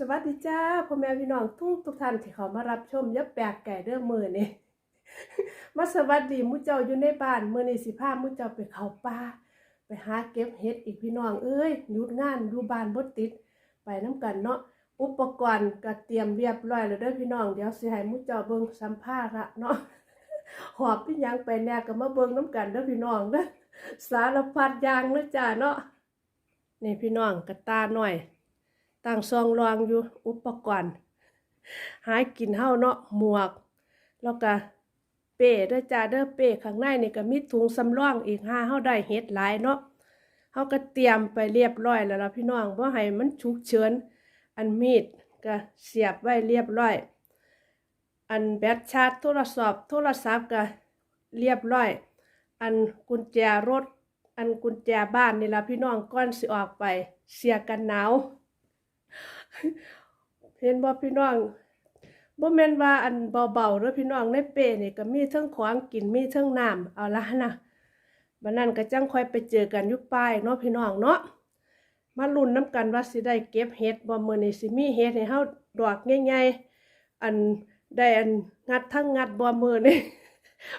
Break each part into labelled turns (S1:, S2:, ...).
S1: สวัสดีจ้าพ่อแม่พี่น้องทุกทุกท่านที่เขามารับชมยับแปลกไก่เรื่องมือเนี่ยมาสวัสดีมุเจ้าอยู่ในบ้านมือนี่สิพามุเจ้าไปเขาป่าไปหาเก็บเห็ดอีกพี่น้องเอ้ยหยุดงานอยู่บ้านบ่ติด ไปน้กันเนาะอุปกรณ์ก็เตรียมเรียบร้อยแล้วเด้อพี่น้องเดี๋ยวสิให้มุเจ้าเบิ่งสัมภาระเนาะหอบพี่ยังไปแน่ก็มาเบิ่งน้กันเด้อพี่น้องเด้อสารพัดยางเนาะจ้าเนาะนี่พี่น้องกระตาหน่อย ตั้งซองรองอยู่อุปกรณ์ หายกินเฮาเนาะหมวก แล้วก็เป้เด้อจ้าเด้อเป้ข้างในนี่ก็มีถุงสำรองอีกห้าเฮาได้เฮ็ดหลายเนาะเฮาก็เตรียมไปเรียบร้อยแล้วล่ะพี่น้องบ่ให้มันฉุกเฉินอันมีดก็เสียบไว้เรียบร้อย อันแบตชาร์จโทรศัพท์โทรศัพท์ก็เรียบร้อย อันกุญแจรถ อันกุญแจบ้านนี่ล่ะพี่น้องก่อนสิออกไป เสียกันหนาว เห็นบ่พี่น้องบ่แม่นว่าอันเบาๆเด้อพี่น้องในเป้นี่ก็มีเทั้งของกินมีเทั้งน้ำเอาละนะบัดนั้นก็จังค่อยไปเจอกันอยู่ป้ายเนาะพี่น้องเนาะมาลุ้นน้ำกันว่าสิได้เก็บเห็ดบ่มื้อนี้สิมีเห็ดให้เฮาดอกใหญ่ๆอันได้อันงัดทั้งงัดบ่มื้อนี้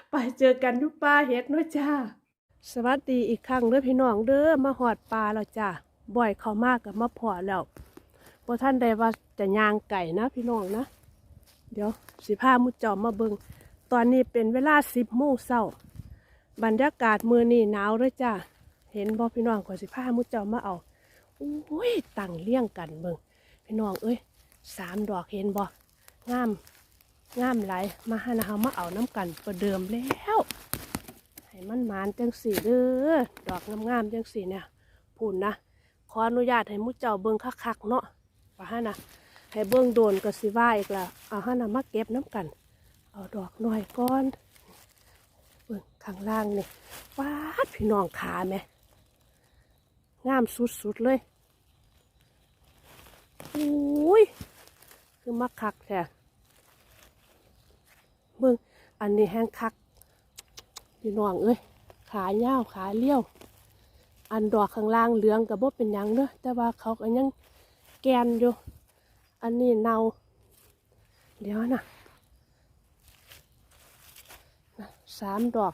S1: ไปเจอกันอยู่ป่าเห็ดเนาะจ้าสวัสดีอีกครั้งเด้อพี่น้องเด้อมาหอดปลาแล้วจ้าบ่อยเขามากกับมาพอแล้ว บ่ท่านใดว่าจะย่างไก่นะพี่น้องนะ เดี๋ยวสิพามุดจอมมาเบิงตอนนี้เป็นเวลาสิบโมงเช้าบรรยากาศมือนี่หนาวเลยจ้าเห็นบ่พี่น้องกว่าสิพามุดจอมมาเอาอุ้ยตั้งเลี้ยงกันเบิงพี่น้องเอ้ยสามดอกเห็นบ่งามงามไหลมาหานะเฮามาเอาน้ำกันประเดิมแล้วให้มันหมานจังสีเด้อดอกงามๆจังสีเนี่ยพูนนะขออนุญาตให้มุดเจ้าเบิงคักๆเนาะ ว่าฮะนะให้เบื้องโดนก็สิว่าอีกละเอาฮะนะมาเก็บน้ำกัน เอาดอกหน่อยก้อนเบื้องข้างล่างนี่วาดพี่น้องขาไหมงามสุดๆเลยอุ้ยคือมาคักแท้เบื้องอันนี้แห้งคักพี่น้องเอ้ยขาเย้าขาเลี้ยว อันดอกข้างล่างเหลืองกับบ่เป็นยังเด้อแต่ว่าเขาก็ยัง แกนอยู่ อันนี้เนาเดี๋ยวนะนะสามดอก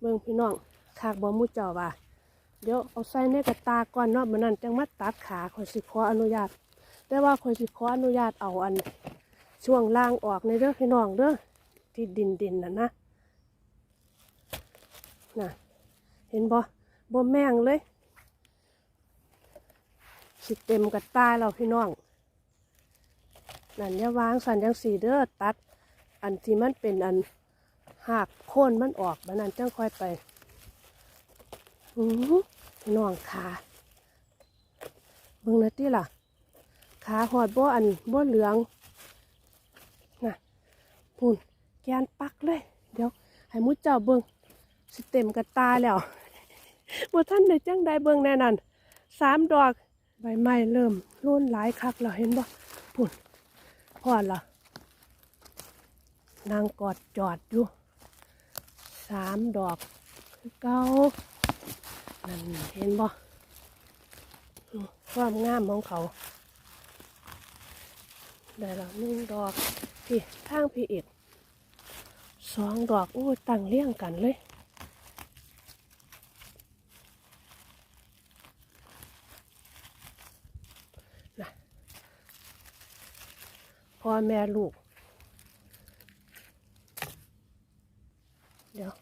S1: เบิ่งพี่น้องคากบอมูเจ้าว่าเดี๋ยวเอาใส่ในกระตาก่อนเนาะมันนั่นจังมัดตัดขาคอยสิขออนุญาต แต่ว่าคอยสิขออนุญาตเอาอัน ช่วงล่างออกในเด้องพี่น้องเด้อที่ดินดินน่ะนะน่ะเห็นบ่บ่แม่งเลย สิเต็มกับตาเราพี่น้อง นั่นอย่าวางสันยังสีเด้อตัด อันที่มันเป็นอันหักโค่นมันออกมันนั้นจังค่อยไปอือพี่น้องขาเบิ่งนะที่ล่ะ ขาหอดบ่อันบ่เหลืองน่ะพูนแกนปักเลย เดี๋ยว ให้มุดเจ้าเบิ่งสิเต็มกับตาแล้วบ่ท่านได้จังได้เบิ่งแน่นันสามดอก ใบไม้เริ่มร่นหลายคักแล้วเห็นบ่พุ่นพอละนางกอดจอดอยู่สามดอกคือเก้านั่นเห็นบ่ความงามของเขาได้แล้วหนึ่งดอกพี่ทางพี่เอ็ดสองดอกโอ้ตั้งเลี้ยงกันเลย พ่อแม่ลูก เดี๋ยว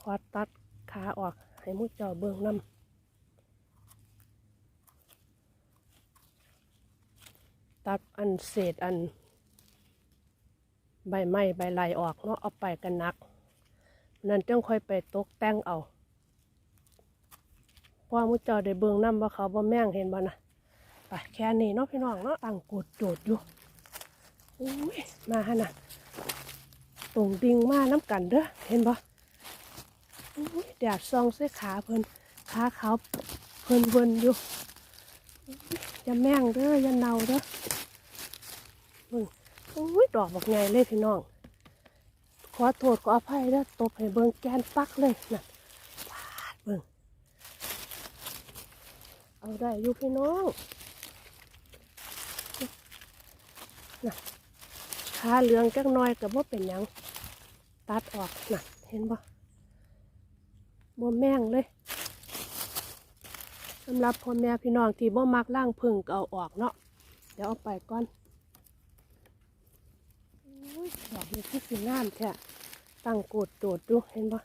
S1: ขอตัดขาออกให้มุดจ้าเบิ่งน้ำตัดอันเศษอัน ใบไม้ใบไหลออกเนาะเอาไปกันนัก นั่นจังค่อยไปตกแต่งเอาเพราะว่ามุดเจ้าได้เบิ่งน้ำว่าเขาบ่แม่งเห็นบ่นะไปแค่นี้เนาะพี่น้องเนาะตั้งกดโจดอยู่ อุ้ยมาฮะน่ะตรงดิงมาน้ำกันเด้อเห็นปะอุ้ยแดดซองเส้ขาเพิ่นขาขาวเพิ่นเพิ่นอยู่อย่าแม่งเด้ออย่าเนาเด้อมึงอุ้ยดอกบอกไงเลยพี่น้อง ขอโทษขออภัยเด้อตบให้เบิ่งแกนปักเลยน่ะปาดเบิ่งเอาได้อยู่พี่น้องน่ะ ขาเหลืองจักหน้อยก็บ่าเป็นยังตัดออกนะเห็นบ่บ่แม่งเลยสำหรับพ่อแม่พี่น้องที่บ่มักล่างพึ่งก็เอาออกเนาะเดี๋ยวเอาไปก่อนโอ้ยดอกนี้คือสีงามแท้ตั้งโกดโดดดูเห็นบ่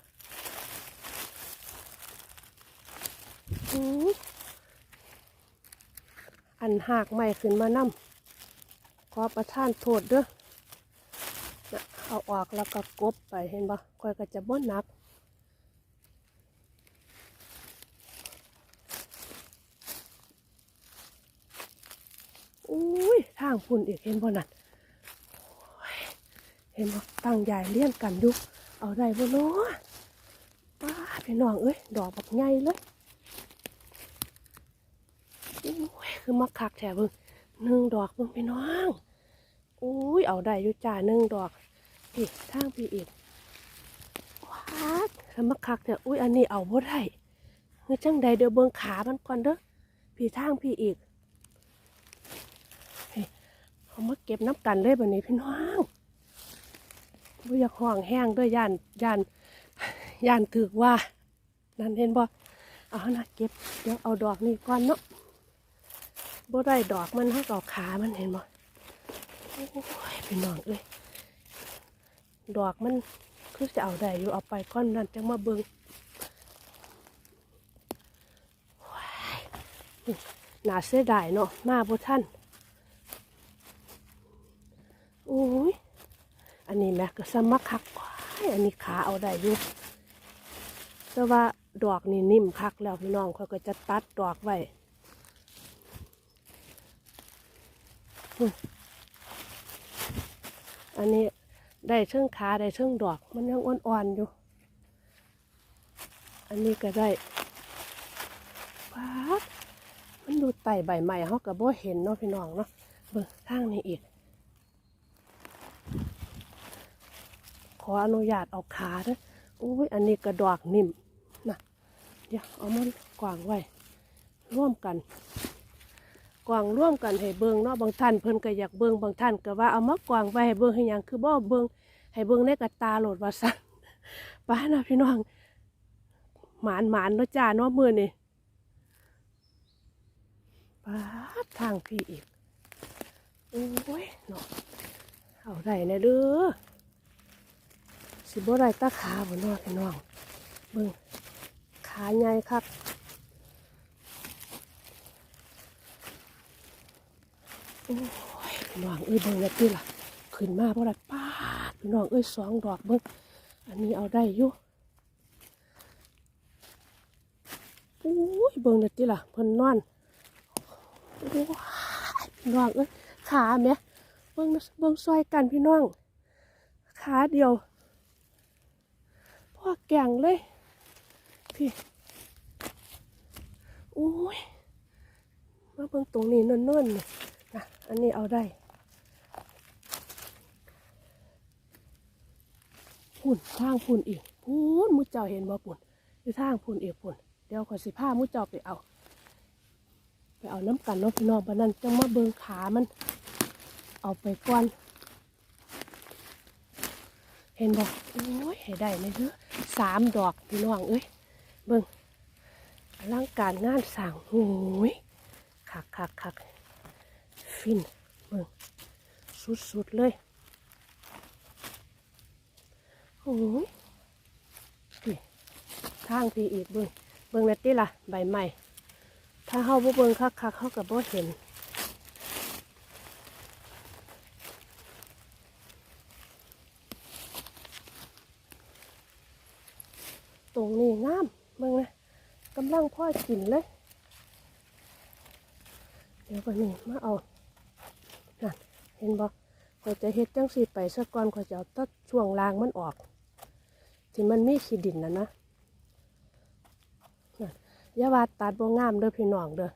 S1: อู้ยอันหากใหม่ขึ้นมานำขอประทานโทษเด้อ เอาออกแล้วก็กบไปเห็นบ่ค่อยก็จะบ่หนัก อุ้ยทางพุ่นอีกเห็นบ่นั่นเห็นบ่ตั้งใหญ่เลี้ยงกันอยู่เอาได้บ่เนาะป้าพี่น้องเอ้ยดอกแบักใหญ่เลยโอ้ยคือมักคักแถเบิ่งหนึ่งดอกเบิ่งพี่น้องอุ้ยเอาได้อยู่จ้าหนึ่งดอก พี่ทางพี่อีกว้าดคือมักคักแถอุ้ยอันนี้เอาบ่ได้เฮ้ยจังใดเดี๋ยวเบิ่งขามันก่อนเด้อพี่ทางพี่อีกเอามาเก็บน้ำกันเลยแบบนี้พี่น้องบ่อยากห่องแห้งด้วยย่านย่านย่านถือว่า นั่นเห็นบ่เอานะเก็บเดี๋ยวเอาดอกนี้ก่อนเนาะบ่ได้ดอกมันเท่ากับขามันเห็นบ่โอ้ยพี่น้องเอ้ย ดอกมันคือจะเอาได้อยู่เอาไปก้อนนั่นจังมาเบิงโอ้ยน่าเสียดายเนาะมาบ่ท่านโอ้ยอันนี้แม่ก็สมักคักว้ายอันนี้ขาเอาได้อยู่แต่ว่าดอกนี่นิ่มคักแล้วพี่น้องเขาก็จะตัดดอกไว้อันนี้ ได้เชิงขาได้เชิงดอก มันยังอ่อนๆอยู่ อันนี้ก็ได้ปาดมันดูไต่ใบใหม่เขาก็บ่เห็นเนาะพี่น้องเนาะเบิ่งทางนี้อีก ขออนุญาตเอาขาเด้ออุ้ยอันนี้กระดอกนิ่มนะเดี๋ยวเอามันกวางไว้ ร่วมกัน กวางร่วมกันให้เบิงเนาะบางท่านเพิ่นก็อยากเบิงบางท่านก็ว่าเอามากวางไว้ให้เบิงให้หยังคือบ่เบิงให้เบิงในกระตาโหลดว่าซั่นป้านะพี่น้องหมานหมานเนาะจ้าเนาะมือนี่ป้าทางพี่อีกโอ้ยเนาะเอาได้นะเด้อสิบ่ได้ตาขาบ่เนอพี่น้องเบิ่งขาใหญ่ครับ โอ้ยพี่น้องเอ้ยเบิ่งแล้วติล่ะขึ้นมาบ่ได้ป้าดพี่น้องเอ้ยสองดอกเบิ่งอันนี้เอาได้อยู่โอ้ยเบิ่งแล้วติล่ะเพิ่นนอนโอ้ยพี่น้องเอ้ยขาแหม่เบิ่งเบิ่งซอยกันพี่น้องขาเดียวพ่อแก่งเลยพี่โอ้ยมาเบิ่งตรงนี้เนิ่นๆนี่นะ อันนี้เอาได้พุ่นทางพุ่นอีกพุ่นมุเจ้าเห็นบ่พุ่นอยู่ทางพุ่นอีกพุ่นเดี๋ยวขอยสิพามุเจ้าไปเอา ไปเอาน้ำกันน้องพี่น้องบันนั้นจังมาเบิงขามัน เอาไปก่อน เห็นบอกโอ้ยให้ได้เลยเด้อสามดอกพี่น้องเอ้ยเบิงอลังการงานสั่งโอ้ยคักคักคัก ฟินเบิ่งสุดๆเลยโอ้ยทางพี่อีกเบิ่งเบิ่งนัดติล่ะใบใหม่ ถ้าเฮาบ่เบิ่งคักคักๆเฮาก็บ่เห็นตรงนี้งามเบิ่งนะกำลังพ่อกินเลย เดี๋ยวก่อนนี่มาเอา เห็นบอกข่อยจะเฮ็ดจังสีไปสักก่อนข่อยจะเอาตัดช่วงล่างมันออก ที่มันมีขี้ดินนะนะอย่าว่าตัดบ่งามเด้อพี่น้องเด้อ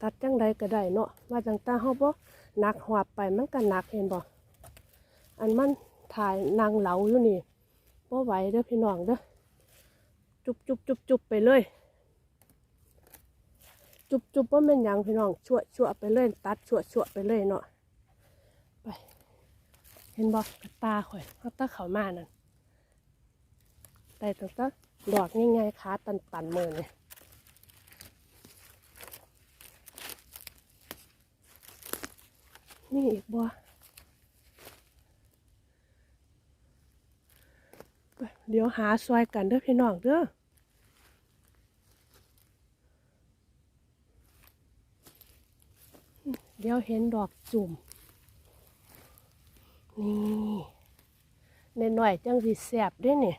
S1: ตัดจังใดก็ได้เนาะว่าจังตาเฮาบ่หนักหอบไปมันก็หนักเห็นบ่อันมันถ่ายนางเหลาอยู่นี่บ่ไหวเด้อพี่น้องเด้อจุบจุบจุบจุบไปเลย จุบจุบว่าแม่นยังพี่น้องชั่วชั่วไปเลยตัดชั่วชั่วไปเลยเนาะไป เห็นบอกกระตาข่อยเขาตาเขามานั่นแต่ตั้งแต่ดอกง่ายๆขาตันตันมือเนี่ยนี่อีกบ่เดี๋ยวหาซอยกันเด้อพี่น้องเด้อ เดี๋ยวเห็นดอกจุ่ม นี่ในหน่อยจังสิแสบด้วยนี่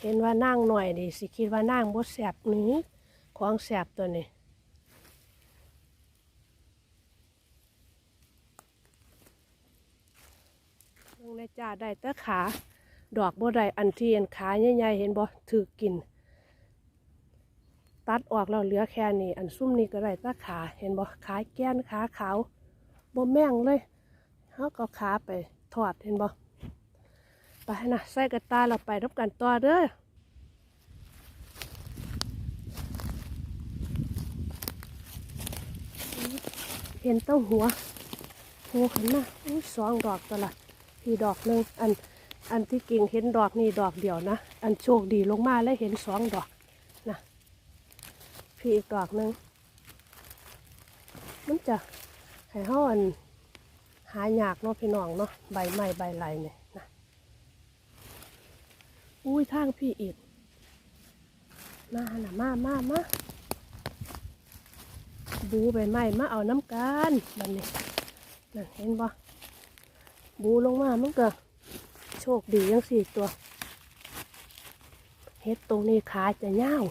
S1: เห็นว่านั่งหน่อยดิสิคิดว่านั่งบ่แสบนี้ของแสบตัวนี้เบิ่งในจ่าได้แต่ขา ดอกบ่ได้อันที่อันขาใหญ่ๆเห็นบ่ถือกิน ตัดออกแล้วเหลือแค่นี้อันซุ่มนี้ก็ได้ตาขาเห็นบ่ขาแก้นขาขาวบ่แม่งเลยเฮาก็ขาไปทอดเห็นบ่ไปนะใส่กระตาเราไปรับกันต่อเด้อเห็นเต้าหัวหัวขึ้นมาอุ้ยสองดอกตัวละพี่ดอกหนึ่งอันอันที่กิ่งเห็นดอกนี่ดอกเดียวนะ อันโชคดีลงมาแล้วเห็นสองดอก พี่อีกดอกหนึ่งมันจะให้ห้อนหายากเนาะพี่น้องเนาะใบไม้ใบไหลเนี่ยนะอุ้ยทางพี่อีกมาหน่ะมามามาบูใบไม้มาเอาน้ำกันบันนี้นั่นเห็นบ่บูลงมามันก็โชคดียังสี่ตัวเฮ็ดตรงนี้ขาจะเน่าว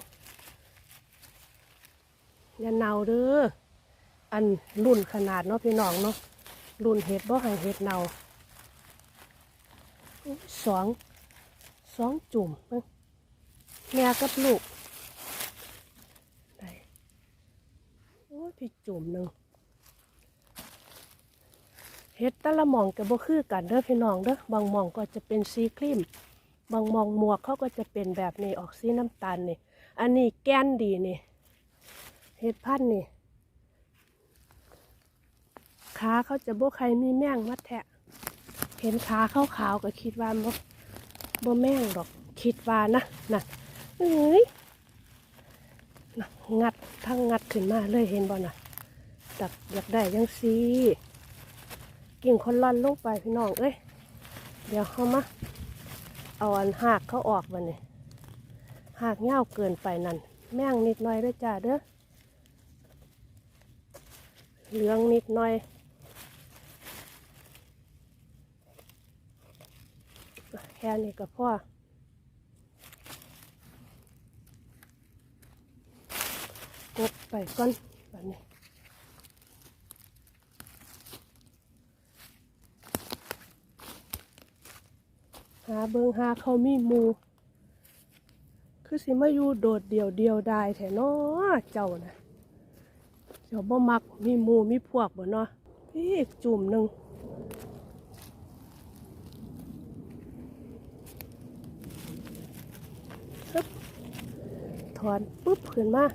S1: อย่าเนาเด้ออันรุ่นขนาดเนาะพี่น้องเนาะรุ่นเห็ดบ่ให้เห็ดเนาสองสองจุ่มแม่กับลูกได้โอ้ยพี่จุ่มหนึ่งเห็ดต่ละหมองก็บ่คือกันเด้อพี่น้องเด้อบางหมองก็จะเป็นสีครีมบางหมองหมวกเขาก็จะเป็นแบบนี้ออกสีน้ำตาลนี่อันนี้แกนดีนี่ เห็ดพันธุ์นี่ขาเขาจะบ่ใครมีแม่งมัดแทะ เห็นขาขาวๆก็คิดว่าบ่บ่แม่งดอกคิดว่านะน่ะเอ้ยน่ะงัดทั้งงัดขึ้นมาเลยเห็นบ่น่ะดักอยากได้ยังซีกิ่งคนร่อนลงไปพี่น้องเอ้ยเดี๋ยวเขามาเอาอันหากเขาออกมาเนี่ยหากเง่าเกินไปนั่นแม่งนิดหน่อยเด้อจ้าเด้อ เหลืองนิดหน่อยแค่นี้ก็พอกดไปก่อนแบบนี้หาเบิงหาเขามีมู คือสิมาอยู่โดดเดี่ยวเดียวไดายแท้เนาะเจ้านะ เดี๋ยวบ่มักมีหมูมีพวกบ่เนาะพี่อีกจุ่มหนึ่งฮึบถอนปุ๊บขึ้นมา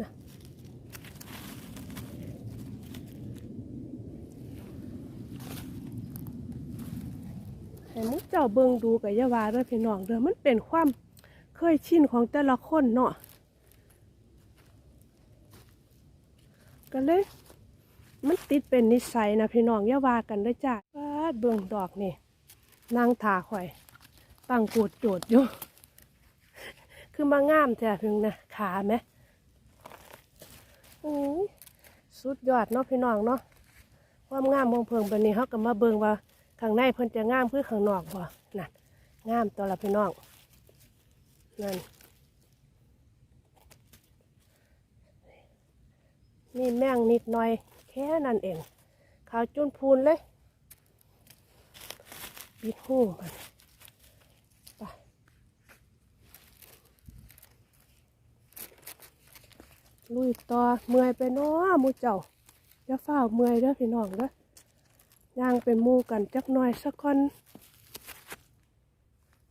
S1: นะให้มุกเจ้าเบิงดูกับยาวาเด้อพี่น้องเด้อมันเป็นความ เคยชินของแต่ละคนเนาะก็เลย มันติดเป็นนิสัยนะพี่น้องอย่าว่ากันเด้จ้าเบิ่งดอกนี่นางถาข่อยตั้งกูดโจดอยู่ คือมางามแท้ถึงนะขาไหมโอ้ยสุดยอดเนาะพี่น้องเนาะความงามของเพิงบันนี้เขาก็มาเบิ่งว่าข้างในเพิ่นจะงามคือข้างนอกบ่นั่นงามตัวละพี่น้อง นั่น นี่แมงนิดหน่อย แค่นั้นเอง ขาวจุนพูนเลยปิดหูมันไปลุยต่อเมื่อยไปเนาะมูเจ้าอย่าเฝ้าเมื่อยเด้อพี่น้องเด้อย่างเป็นมูกันจักหน่อยสักคน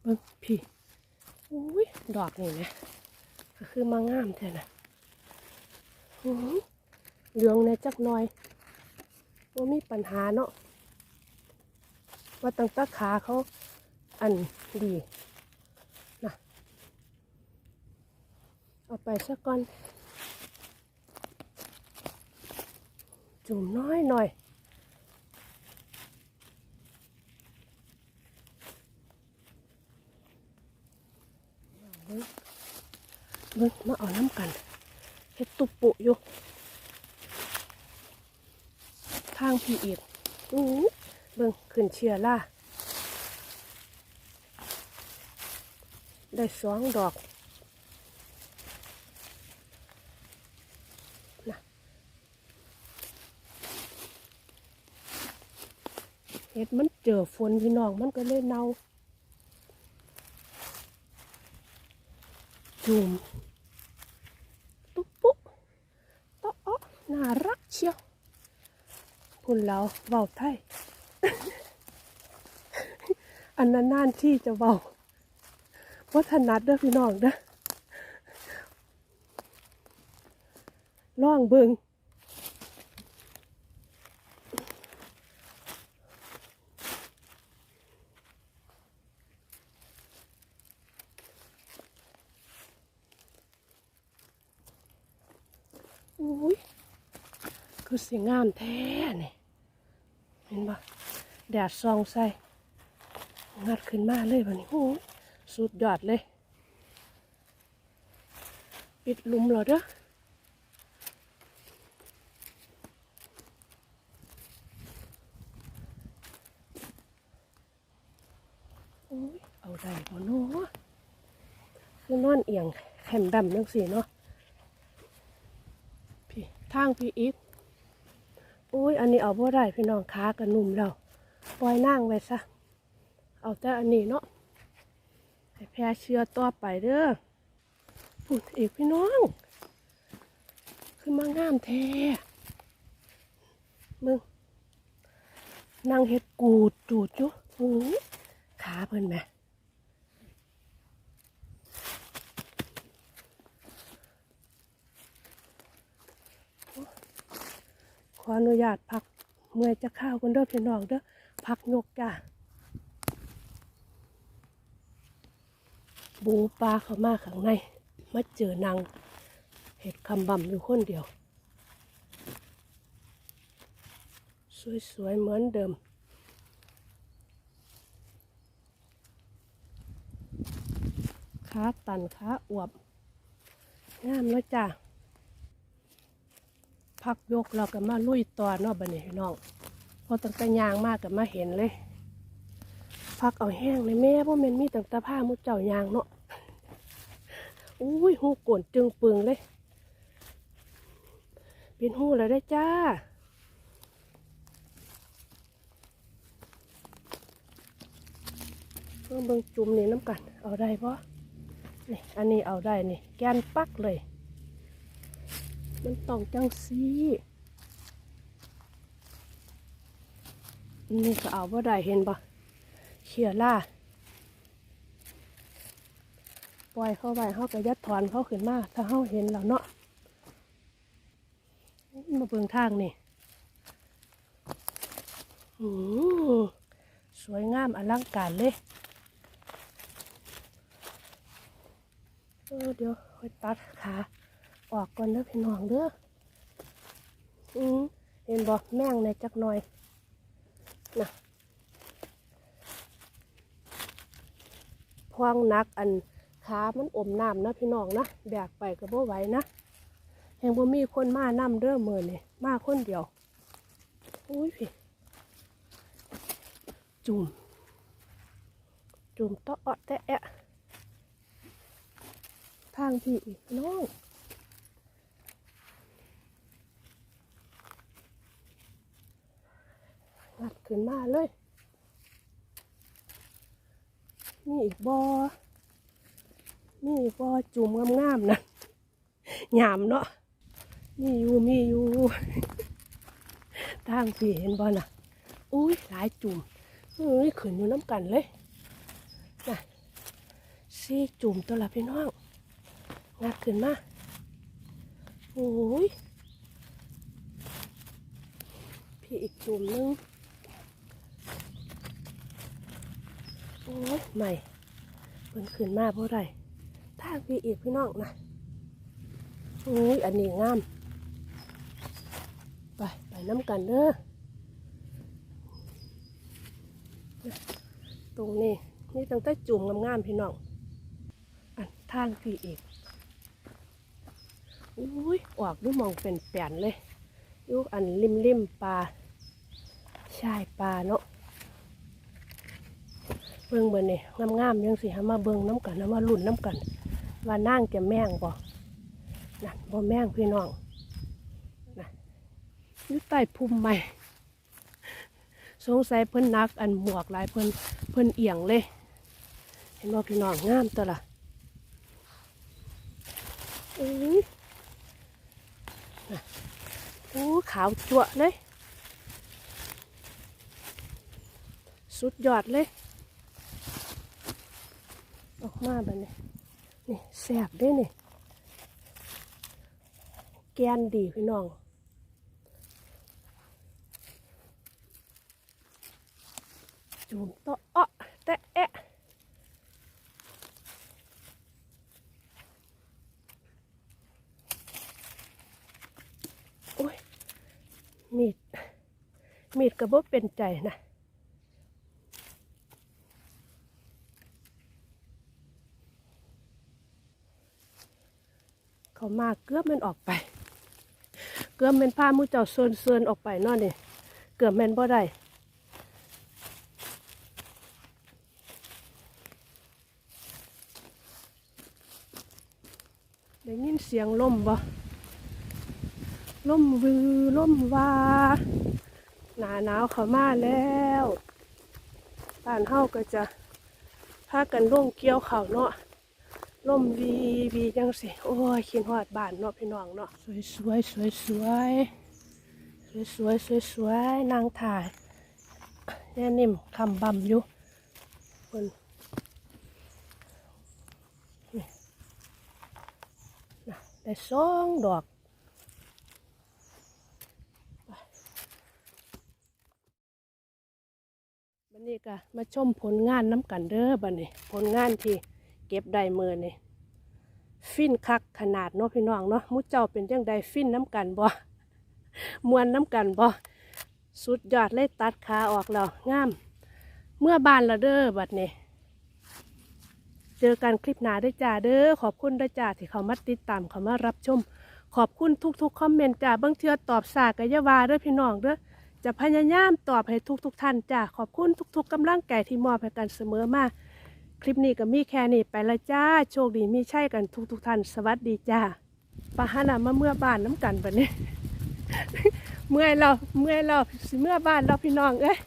S1: เบิ่งพี่ อุ้ยดอกนี่นะก็คือมางามแท้นะหือเหลืองในจักหน่อยว่ามีปัญหาเนาะว่าตั้งแตาขาเขาอันดีนะเอาไปสักก่อน จุ่มน้อยหน่อย เบิ่งเบิ่งมาเอาน้ำกันเฮ็ดตุบปุอยู่ทางพี่อีกอู้หูเบิ่งขึ้นเชียร์ล่าได้สองดอกนะเฮ็ดมันเจอฝนพี่น้องมันก็เลยเน่า จุ่มตุ๊บปุ๊ต๊อ๊น่ารักเชียวคุณเราเบาไทย อันนั้นนานที่จะเบาวัฒนัดเด้อพี่น้องเด้อล่องเบิงอุ้ย คือสีงามแท้นี่เห็นปะแดดส่องใส่งัดขึ้นมาเลยแบบนี้โอ้สุดยอดเลย ปิดลุมเหรอเด้อโอ้ยเอาได้บ่เนาะคือนอนเอียงแคมดำจังสิเนาะพี่ทางพี่อีก อุ้ยอันนี้เอาบ่ได้พี่น้องขากันนุ่มแล้วปล่อยนั่งไว้ซะ เอาแต่อันนี้เนาะให้แพร่เชื้อต่อไปเด้อพูดอีกพี่น้อง คือมางามแท้มึงนั่งเฮ็ดกูดจูดจุหูขาเพิ่นแหม ออนุญาตพักเมื่อยจะข้าวกันเด้อพี่น้องเด้อพักยกจ้าบูปลาเข้ามาข้างในมาเจอนางเห็ดคำบำอยู่คนเดียว สวยๆเหมือนเดิมขาตันขาอวบงามแล้วจ้า พักยกเราก็มาลุยต่อเนอกบันนี้พี่น้องพอตั้งแต่ยางมากกับมาเห็นเลยพักเอาแห้งเลยแม่พวกมันมีตั้งแต่ผ้ามุดเจ้ายางเนาะอุ้ยหูโกนจึงปึงเลยเป็นหูแล้วได้จ้าเพิ่งเบิ่งจุ่มนี่น้ำกัน เอาได้ปะนี่อันนี้เอาได้นี่ แกนปักเลย มันต้องจังซีนี่ก็เอาว่าได้เห็นปะเขียล่าปล่อยเข้าไปเขาก็ยัดถอนเขาขึ้นมาถ้าเขาเห็นแล้วเนาะมาเบิ่งทางนี่อืมสวยงามอลังการเลยเเดี๋ยวค่อยตัดขา ออกก่อนเด้อพี่น้องเด้ออืมเห็นบอกแม่งในจักหน่อยนะพวงนักอันขามันอมน้ำนะพี่น้องนะแบกไปก็บ่ไหวนะแห่งบ่มีคนมานํเด้อมือนี่มาคนเดียวอุ้ยพี่จุ่มจุ่มตะเอะแตะแอะทางพี่อีกน้องัดขึ้นมาเลย นี่อีกบอนี่อีกบอจุ่มงามๆนะหยามเนาะมีอยู่มีอยู่ทางพี่เห็นบอน่ะ อุ้ยหลายจุ่มอุ้ยขึ้นอยู่น้ำกันเลยน่ะซีจุ่มตัวละพี่น้องงัดขึ้นมาโอ้ยพี่อีกจุ่มหนึง โอ้ยใหม่เพิ่นขึ้นมาเพราะไรทางพี่อีกพี่น้องนะโอ้ยอันนี้งาม ไปไปน้ำกันเด้อตรงนี้นี่ตั้งแต่จุ่มงามๆพี่น้องอันทางพี่อีกอุ้ยออกด้วยมองเป็นแปนเลยอยุอันริมริมปลาชายปลาเนาะ บิ่งเบิ่งนี่งามๆยังสิหามาเบิ่งน้ำกันมาลุ่นน้ำกัน ว่านั่งจะแม่งบ่นั่นบ่แม่งพี่น้องนะอยู่ใต้พุ่มใหม่ สงสัยเพิ่นนักอันหมวกหลายเพิ่นเพิ่นเอียงเลย เห็นบ่พี่น้องงามตัวละอุ้ยน่ะโอ้ขาวจั่วเลย สุดยอดเลย ออกมาแบบนี้นี่แสบด้วยนี่แกนดีพี่น้องจุ่มโตอ้อแตะแอะโอ้ยมีด มีดกระบอกเป็นใจนะ เขามาเกือบมันออกไป เกือบมันพามูเจ้าเซินเซินๆออกไปเนอนนี่เกือบมันบ่ได้ได้ยินเสียงลมบ่ลมวือลมวาหนาหนาวเขามาแล้วบ้านเฮาก็จะพากันร่วงเกี่ยวเขาวเนาะ ลมวีวีจังสิโอ้ยขินหอดบ้านเนาะพี่น้องเนาะสวยสวยสวยสวยสวยสวยสวยสวยนางถ่ายแน่นิ่มคำบำอยู่คนนะได้สองดอกบันนี้ก็มาชมผลงานน้ำกันเด้อบันนี้ ผลงานที่ เก็บได้มือนี่ฟินคักขนาดเนาะพี่น้องเนาะมุเจ้าเป็นจังใดฟินน้ำกันบ่มวนน้ำกันบ่สุดยอดเลยตัดขาออกแล้วงาม เมื่อบานละเด้อบัดนี้เจอกันคลิปหน้าด้วยจ้าเด้อขอบคุณด้วยจ้าที่เขามาติดตามเขามารับชม ขอบคุณทุกๆคอมเมนต์จ้าบางเทื่อตอบสากกะยาวาเด้อพี่น้องเด้อจะพยายามตอบให้ทุกๆท่านจ้าขอบคุณทุก ๆกำลังใจที่มอบให้กันเสมอมา คลิปนี้ก็มีแค่นี้ไปละจ้า โชคดีมีใช่กันทุกทุกท่านสวัสดีจ้าปะหานามาเมื่อบ้านน้ำกันบัดนี้ เมื่อยเราเมื่อยเราสิเมื่อบ้านเราพี่น้องเอ้ย